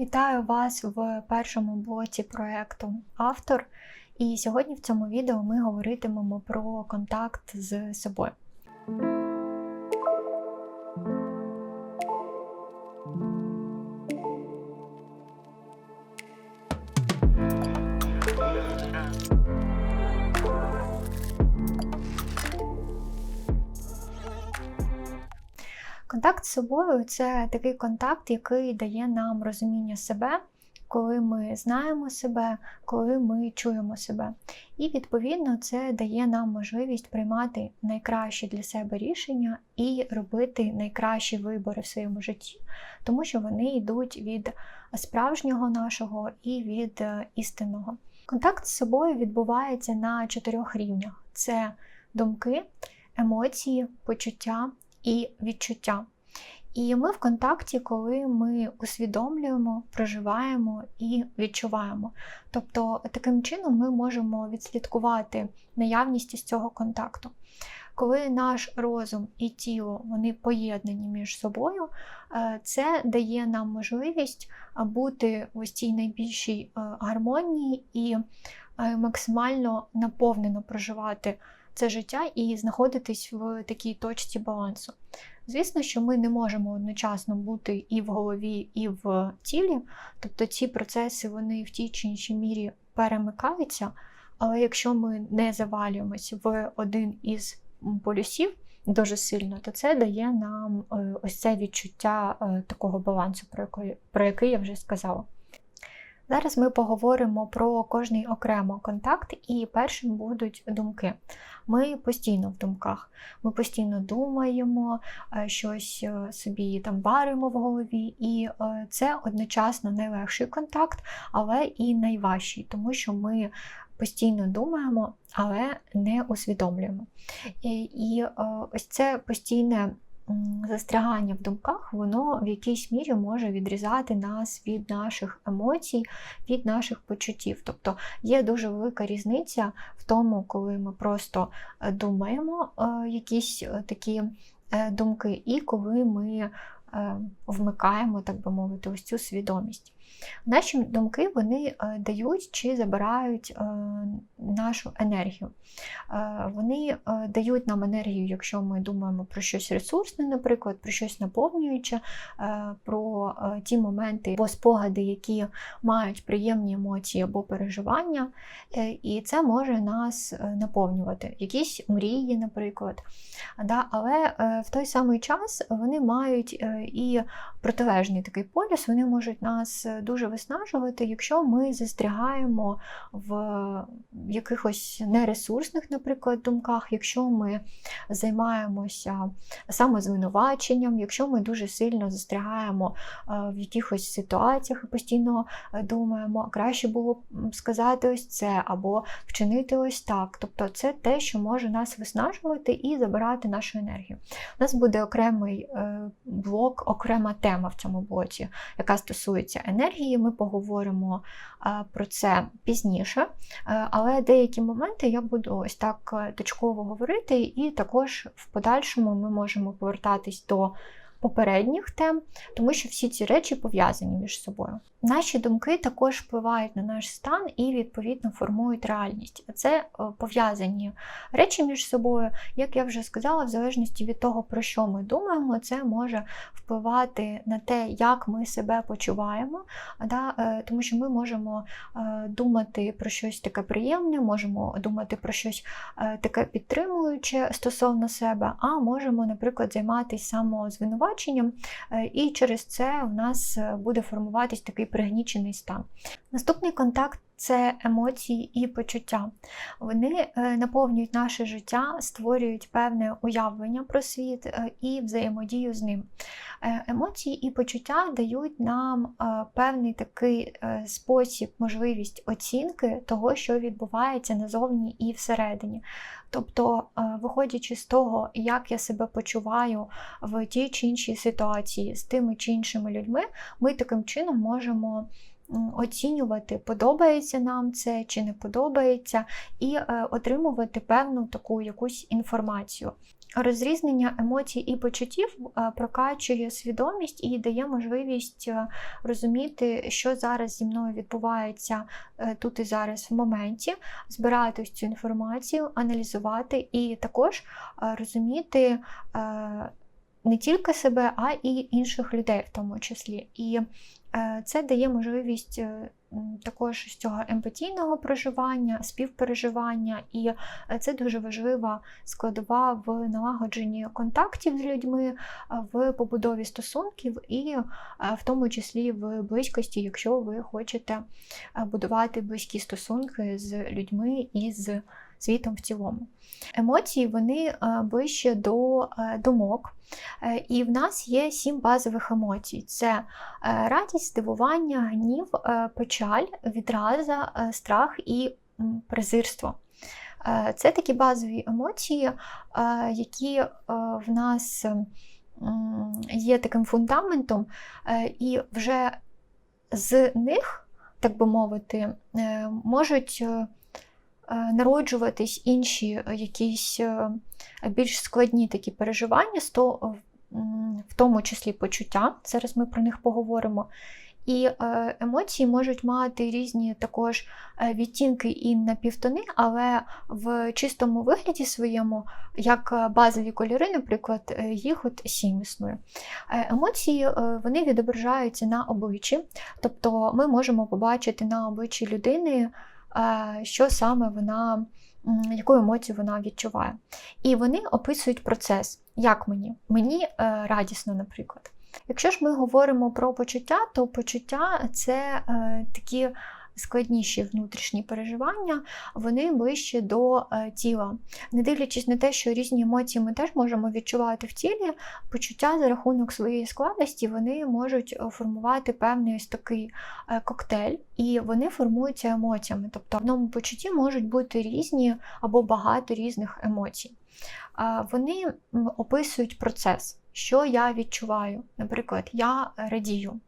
Вітаю вас в першому блоці проекту Автор. І сьогодні в цьому відео ми говоритимемо про контакт з собою. Контакт з собою це такий контакт, який дає нам розуміння себе, коли ми знаємо себе, коли ми чуємо себе. І відповідно це дає нам можливість приймати найкращі для себе рішення і робити найкращі вибори в своєму житті, тому що вони йдуть від справжнього нашого і від е, істинного. Контакт з собою відбувається на чотирьох рівнях: це думки, емоції, почуття і відчуття. І ми в контакті, коли ми усвідомлюємо, проживаємо і відчуваємо. Тобто, таким чином ми можемо відслідкувати наявність із цього контакту. Коли наш розум і тіло вони поєднані між собою, е, це дає нам можливість бути в ось цій найбільшій е, гармонії і е, максимально наповнено проживати це життя і знаходитись в такій точці балансу. Звісно, що ми не можемо одночасно бути і в голові, і в тілі, тобто ці процеси вони в тій чи іншій мірі перемикаються, але якщо ми не завалюємось в один із полюсів дуже сильно, то це дає нам е, ось це відчуття е, такого балансу, про який я вже сказала. Зараз ми поговоримо про кожний окремо контакт, і першим будуть думки. Ми постійно в думках, ми постійно думаємо, е, щось е, собі там варимо в голові, і е, це одночасно найлегший контакт, але і найважчий, тому що ми постійно думаємо, але не усвідомлюємо. І ось це постійне застрягання в думках, воно в якійсь мірі може відрізати нас від наших емоцій, від наших почуттів. Тобто є дуже велика різниця в тому, коли ми просто е, думаємо е, якісь е, такі думки, і коли ми вмикаємо, так би мовити, ось цю свідомість. Наші думки вони е, дають чи забирають е, нашу енергію. Е, вони дають нам енергію, якщо ми думаємо про щось ресурсне, наприклад, про щось наповнююче, про ті моменти або спогади, які мають приємні емоції або переживання, і це може нас наповнювати. Якісь мрії, наприклад. Але в той самий час вони мають і протилежний такий полюс, вони можуть нас дуже виснажувати, якщо ми застрягаємо в якихось нересурсних, наприклад, думках, якщо ми займаємося самозвинуваченням, якщо ми дуже сильно застрягаємо в якихось ситуаціях і постійно думаємо, краще було б сказати ось це, або вчинити ось так. Тобто це те, що може нас виснажувати і забирати нашу енергію. У нас буде окремий е, блок, окрема тема в цьому блоці, яка стосується енергії енергії. Ми поговоримо про це пізніше, але деякі моменти я буду ось так е, точково говорити, і також в подальшому ми можемо повертатись до попередніх тем, тому що всі ці речі пов'язані між собою. Наші думки також впливають на наш стан і, відповідно, формують реальність. Це е, пов'язані речі між собою. Як я вже сказала, в залежності від того, про що ми думаємо, це може впливати на те, як ми себе почуваємо, да? Е, тому що ми можемо е, думати про щось таке приємне, можемо думати про щось таке підтримуюче стосовно себе, а можемо, наприклад, займатися самозвинуваченням, і через це в нас буде формуватись такий пригнічений стан. Наступний контакт це емоції і почуття. Вони е, наповнюють наше життя, створюють певне уявлення про світ е, і взаємодію з ним. Е, емоції і почуття дають нам певний такий спосіб, можливість оцінки того, що відбувається назовні і всередині. Тобто, виходячи з того, як я себе почуваю в тій чи іншій ситуації з тими чи іншими людьми, ми таким чином можемо оцінювати, подобається нам це чи не подобається, і е, отримувати певну таку якусь інформацію. Розрізнення емоцій і почуттів е, прокачує свідомість і дає можливість е, розуміти, що зараз зі мною відбувається тут і зараз в моменті, збирати цю інформацію, аналізувати і також розуміти не тільки себе, а і інших людей в тому числі. І це дає можливість також з цього емпатійного проживання, співпереживання, і е, це дуже важлива складова в налагодженні контактів з людьми, е, в побудові стосунків, і е, в тому числі в близькості, якщо ви хочете будувати близькі стосунки з людьми і з світом в цілому. Емоції вони ближче до думок. Е, і в нас є сім базових емоцій: це е, радість, здивування, гнів, е, печаль, відраза, страх і презирство. Це такі базові емоції, які в нас є таким фундаментом, і вже з них, так би мовити, можуть народжуватись інші якісь більш складні такі переживання, в тому числі почуття. Зараз ми про них поговоримо. І е, емоції можуть мати різні також е, відтінки і напівтони, але в чистому вигляді своєму, як базові кольори, наприклад, е, їх от сім існує. Емоції вони відображаються на обличчі, тобто ми можемо побачити на обличчі людини, що саме вона яку емоцію вона відчуває. І вони описують процес, як мені? Мені е, радісно, наприклад. Якщо ж ми говоримо про почуття, то почуття це е, такі складніші внутрішні переживання, вони ближче до е, тіла. Не дивлячись на те, що різні емоції ми теж можемо відчувати в тілі, почуття за рахунок своєї складності вони можуть е, формувати певний ось такий е, коктейль, і вони формуються емоціями. Тобто в одному почутті можуть бути різні або багато різних емоцій. Вони описують процес, що я відчуваю. Наприклад, я радію.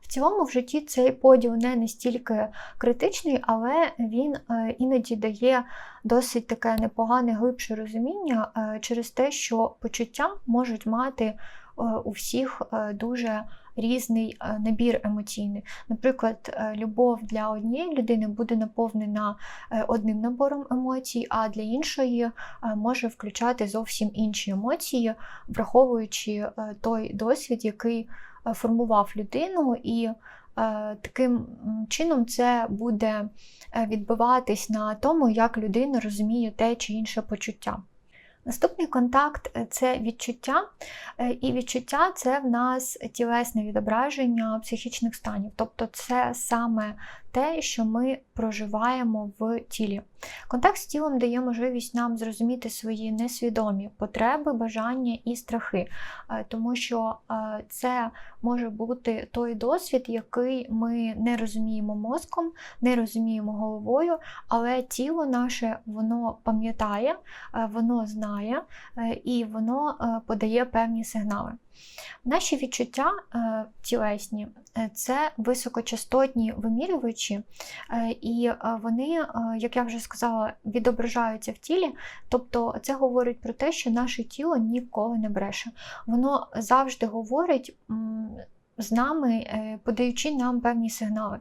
В цілому в житті цей поділ не настільки критичний, але він е, іноді дає досить таке непогане глибше розуміння е, через те, що почуття можуть мати е, у всіх дуже різний набір емоційний. Наприклад, любов для однієї людини буде наповнена одним набором емоцій, а для іншої може включати зовсім інші емоції, враховуючи той досвід, який формував людину, і е, таким чином це буде е, відбиватись на тому, як людина розуміє те чи інше почуття. Наступний контакт це відчуття, і відчуття це в нас тілесне відображення психічних станів. Тобто це саме те, що ми проживаємо в тілі. Контакт з тілом дає можливість нам зрозуміти свої несвідомі потреби, бажання і страхи, е, тому що е, це може бути той досвід, який ми не розуміємо мозком, не розуміємо головою, але тіло наше воно пам'ятає, е, воно знає і воно подає певні сигнали. Наші відчуття е, тілесні е, це високочастотні вимірювачі, е, і вони, як я вже сказала, відображаються в тілі. Тобто це говорить про те, що наше тіло ніколи не бреше. Воно завжди говорить. З нами, подаючи нам певні сигнали.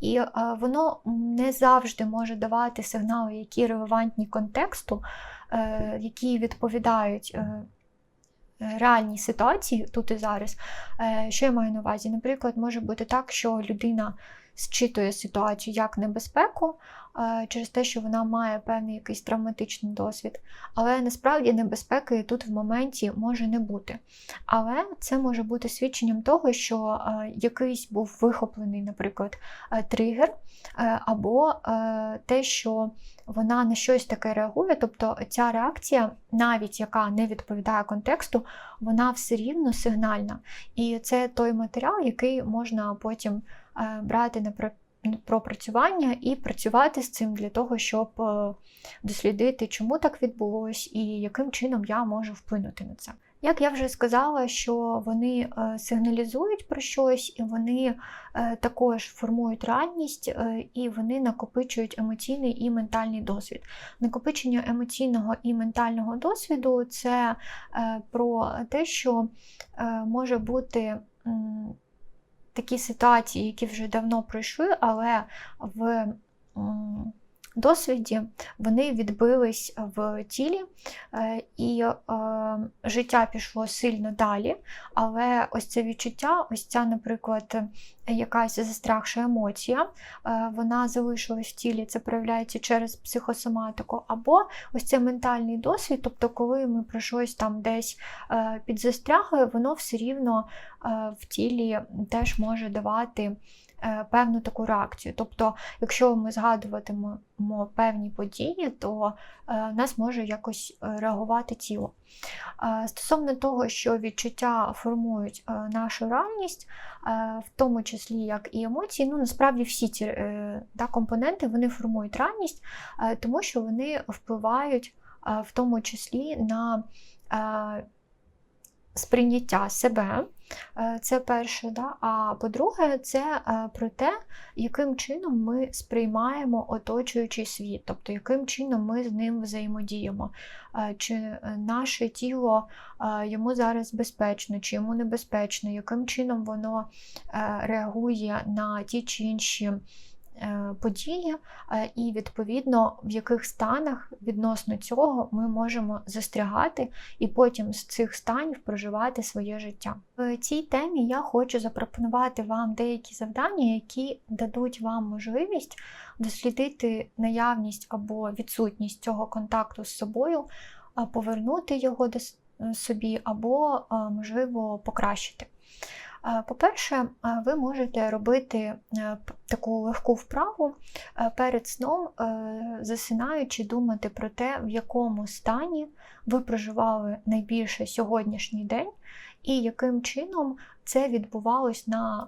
І воно не завжди може давати сигнали, які релевантні контексту, які відповідають реальній ситуації тут і зараз. Е, що я маю на увазі? Наприклад, може бути так, що людина зчитує ситуацію як небезпеку через те, що вона має певний якийсь травматичний досвід. Але насправді небезпеки тут в моменті може не бути. Але це може бути свідченням того, що якийсь був вихоплений, наприклад, тригер, або те, що вона на щось таке реагує, тобто ця реакція, навіть яка не відповідає контексту, вона все рівно сигнальна. І це той матеріал, який можна потім брати на пропрацювання і працювати з цим для того, щоб е, дослідити, чому так відбулось і яким чином я можу вплинути на це. Як я вже сказала, що вони е, сигналізують про щось, і вони е, також формують реальність, і вони накопичують емоційний і ментальний досвід. Накопичення емоційного і ментального досвіду це про те, що може бути такі ситуації, які вже давно пройшли, але в досвіді вони відбились в тілі, е, і е, життя пішло сильно далі. Але ось це відчуття, ось ця, наприклад, якась застрягша емоція, е, вона залишилась в тілі, це проявляється через психосоматику, або ось це ментальний досвід, тобто, коли ми про щось там десь підзастрягли, воно все рівно в тілі теж може давати. Е, певну таку реакцію. Тобто, якщо ми згадуватимемо певні події, то е, нас може якось е, реагувати тіло. Стосовно того, що відчуття формують нашу реальність, в тому числі як і емоції, ну насправді всі ці да, компоненти вони формують реальність, тому що вони впливають в тому числі на сприйняття себе. Е, це перше, да? а по-друге, це е, про те, яким чином ми сприймаємо оточуючий світ, тобто яким чином ми з ним взаємодіємо. Е, чи наше тіло йому зараз безпечно, чи йому небезпечно, яким чином воно реагує на ті чи інші події, е, і, відповідно, в яких станах відносно цього ми можемо застрягати і потім з цих станів проживати своє життя. В цій темі я хочу запропонувати вам деякі завдання, які дадуть вам можливість дослідити наявність або відсутність цього контакту з собою, повернути його до собі, або, можливо, покращити. По-перше, ви можете робити е, таку легку вправу е, перед сном, е, засинаючи, думати про те, в якому стані ви проживали найбільше сьогоднішній день, і яким чином це відбувалось на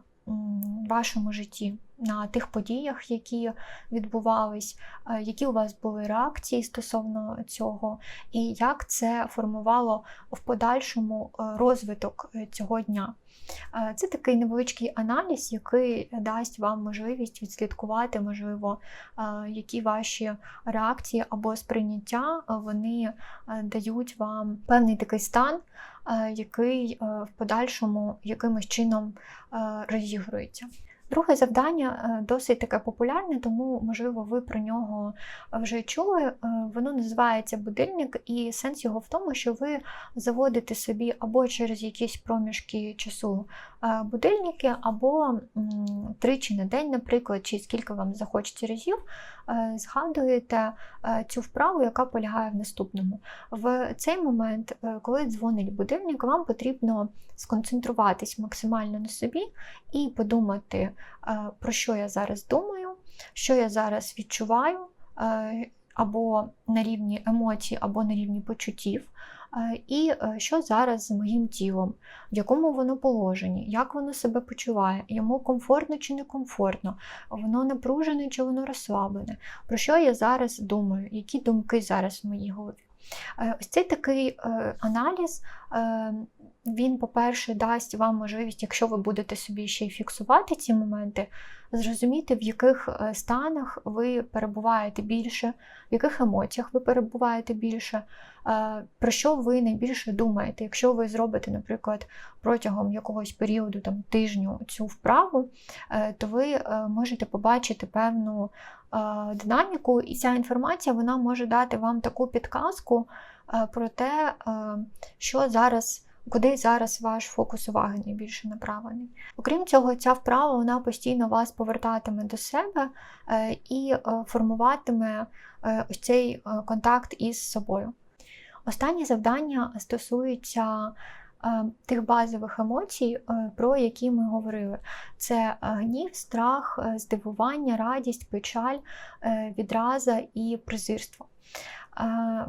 вашому житті, на тих подіях, які відбувались, які у вас були реакції стосовно цього, і як це формувало в подальшому розвиток цього дня. Е, це такий невеличкий аналіз, який дасть вам можливість відслідкувати, можливо, е, які ваші реакції або сприйняття е, вони дають вам певний такий стан, який в подальшому якимось чином розігрується. Друге завдання е, досить таке популярне, тому, можливо, ви про нього вже чули. Е, воно називається будильник, і сенс його в тому, що ви заводите собі або через якісь проміжки часу е, будильники, або тричі на день, наприклад, чи скільки вам захочеться разів, згадуєте цю вправу, яка полягає в наступному. В цей момент, коли дзвонить будильник, вам потрібно сконцентруватись максимально на собі і подумати. Е, про що я зараз думаю, що я зараз відчуваю, е, або на рівні емоцій, або на рівні почуттів. Е, і що зараз з моїм тілом, в якому воно положенні, як воно себе почуває, йому комфортно чи некомфортно, воно напружене чи воно розслаблене, про що я зараз думаю, які думки зараз в моїй голові. Ось цей такий аналіз він, по-перше, дасть вам можливість, якщо ви будете собі ще й фіксувати ці моменти, зрозуміти, в яких е, станах ви перебуваєте більше, в яких емоціях ви перебуваєте більше, е, про що ви найбільше думаєте. Якщо ви зробите, наприклад, протягом якогось періоду там, тижню цю вправу, е, то ви можете побачити певну динаміку, і ця інформація вона може дати вам таку підказку про те, що зараз куди зараз ваш фокус уваги найбільше направлений. Окрім цього, ця вправа вона постійно вас повертатиме до себе е, і е, формуватиме е, ось цей контакт із собою. Останнє завдання стосується тих базових емоцій, про які ми говорили: це гнів, страх, здивування, радість, печаль, відраза і презирство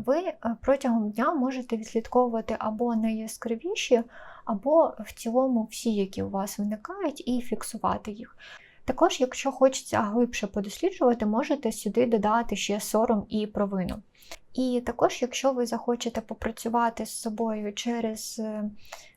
ви е, протягом дня можете відслідковувати або найяскравіші, або в цілому всі, які у вас виникають, і фіксувати їх. Також, якщо хочеться глибше подосліджувати, можете сюди додати ще сором і провину. І також, якщо ви захочете попрацювати з собою через е,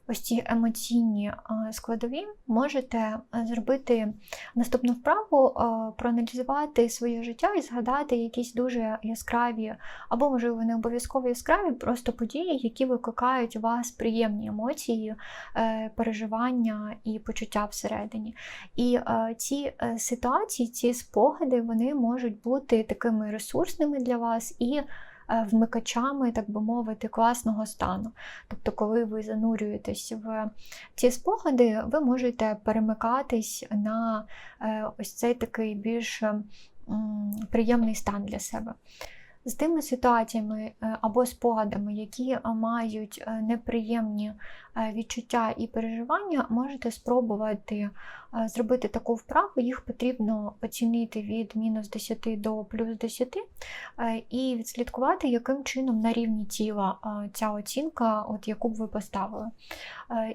ось ці емоційні е, складові, можете е, зробити наступну вправу, проаналізувати своє життя і згадати якісь дуже яскраві, або, можливо, не обов'язково яскраві, просто події, які викликають у вас приємні емоції, переживання і почуття всередині. І ці ситуації, ці спогади, вони можуть бути такими ресурсними для вас і вмикачами, так би мовити, класного стану. Тобто, коли ви занурюєтесь в ці спогади, ви можете перемикатись на е, ось цей такий більш приємний стан для себе з тими ситуаціями е, або спогадами, які е, мають е, неприємні відчуття і переживання, можете спробувати зробити таку вправу, їх потрібно оцінити від мінус 10 до плюс 10 і відслідкувати, яким чином на рівні тіла ця оцінка, от яку б ви поставили.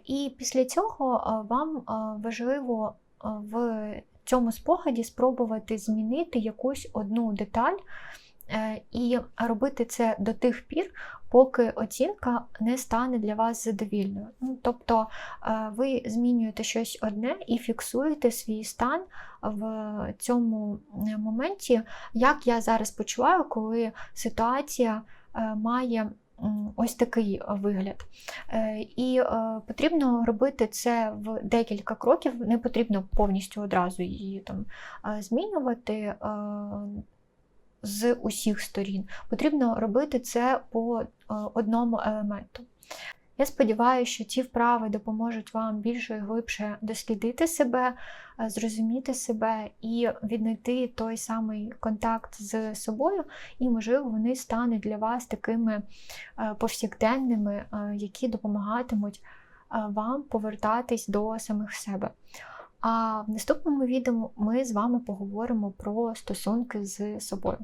І після цього вам важливо в цьому спогаді спробувати змінити якусь одну деталь. Е, і робити це до тих пір, поки оцінка не стане для вас задовільною. Ну, Тобто е, ви змінюєте щось одне і фіксуєте свій стан в цьому е, моменті, як я зараз почуваю, коли ситуація має. Ось такий вигляд. І потрібно робити це в декілька кроків, не потрібно повністю одразу її там змінювати з усіх сторін. Потрібно робити це по е, одному елементу. Я сподіваюся, що ці вправи допоможуть вам більше і глибше дослідити себе, е, зрозуміти себе і віднайти той самий контакт з собою, і, можливо, вони стануть для вас такими е, повсякденними, які допомагатимуть вам повертатись до самих себе. А в наступному відео ми з вами поговоримо про стосунки з собою.